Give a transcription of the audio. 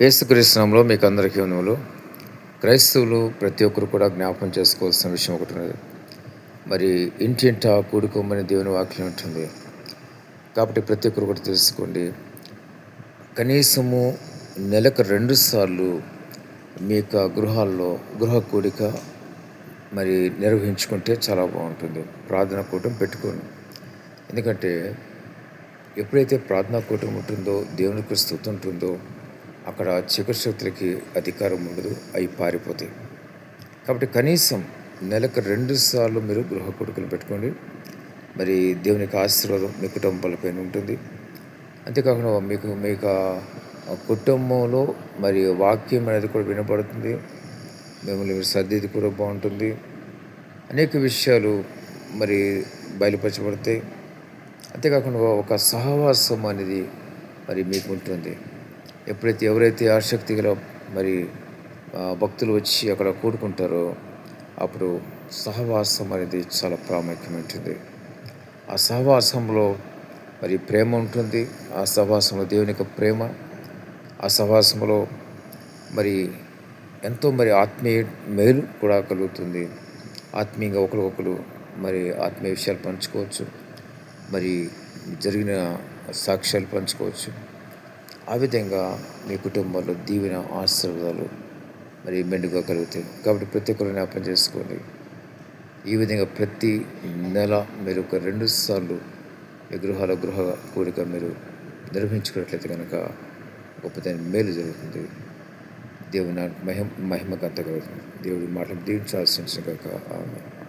యేసుక్రీస్తునామంలో మీకు అందరికీ వందములు క్రైస్తవులు ప్రతి ఒక్కరు కూడా జ్ఞాపకం చేసుకోవాల్సిన విషయం ఒకటి ఉన్నది. మరి ఇంటింటా కూడుకోమని దేవుని వాక్యం ఉంటుంది కాబట్టి ప్రతి ఒక్కరు కూడా తెలుసుకోండి. కనీసము నెలకు రెండు సార్లు మీ యొక్క గృహాల్లో గృహ కూడిక మరి నిర్వహించుకుంటే చాలా బాగుంటుంది. ప్రార్థన కూటం పెట్టుకోండి. ఎందుకంటే ఎప్పుడైతే ప్రార్థనా కూటం ఉంటుందో దేవునికి స్థుతి ఉంటుందో అక్కడ చీకటి అధికారం ఉండదు అవి పారిపోతాయి. కాబట్టి కనీసం నెలకు రెండు సార్లు మీరు గృహ కొడుకులు పెట్టుకోండి. మరి దేవునికి ఆశీర్వాదం మీ కుటుంబాలపైన ఉంటుంది. అంతేకాకుండా మీకు మీకు కుటుంబంలో మరి వాక్యం అనేది కూడా వినపడుతుంది. మిమ్మల్ని మీరు సర్దిది కూడా బాగుంటుంది. అనేక విషయాలు మరి బయలుపరచబడతాయి. అంతేకాకుండా ఒక సహవాసం అనేది మరి మీకు ఉంటుంది. ఎప్పుడైతే ఎవరైతే ఆసక్తి గల మరి భక్తులు వచ్చి అక్కడ కూడుకుంటారో అప్పుడు సహవాసం అనేది చాలా ప్రాముఖ్యమైనది ఆ సహవాసంలో మరి ప్రేమ ఉంటుంది. ఆ సహవాసంలో దేవుని యొక్క ప్రేమ. ఆ సహవాసంలో మరి ఎంతో మరి ఆత్మీయ మేలు కూడా కలుగుతుంది. ఆత్మీయంగా ఒకరికొకరు మరి ఆత్మీయ విషయాలు పంచుకోవచ్చు. మరి జరిగిన సాక్ష్యాలు పంచుకోవచ్చు. ఆ విధంగా మీ కుటుంబంలో దీవెన ఆశీర్వాదాలు మరి మెండుగా కలుగుతాయి. కాబట్టి ప్రతి ఒక్కరు జ్ఞాపకం చేసుకోండి. ఈ విధంగా ప్రతి నెల మీరు ఒక రెండు సార్లు మీ గృహాల గృహ కోరిక మీరు నిర్వహించుకున్నట్లయితే కనుక గొప్పదైన మేలు జరుగుతుంది. దేవుని మహిమ మహిమకు అంతగలుగుతుంది దేవుడి మాటలు దీవించాల్సిన కనుక ఆమె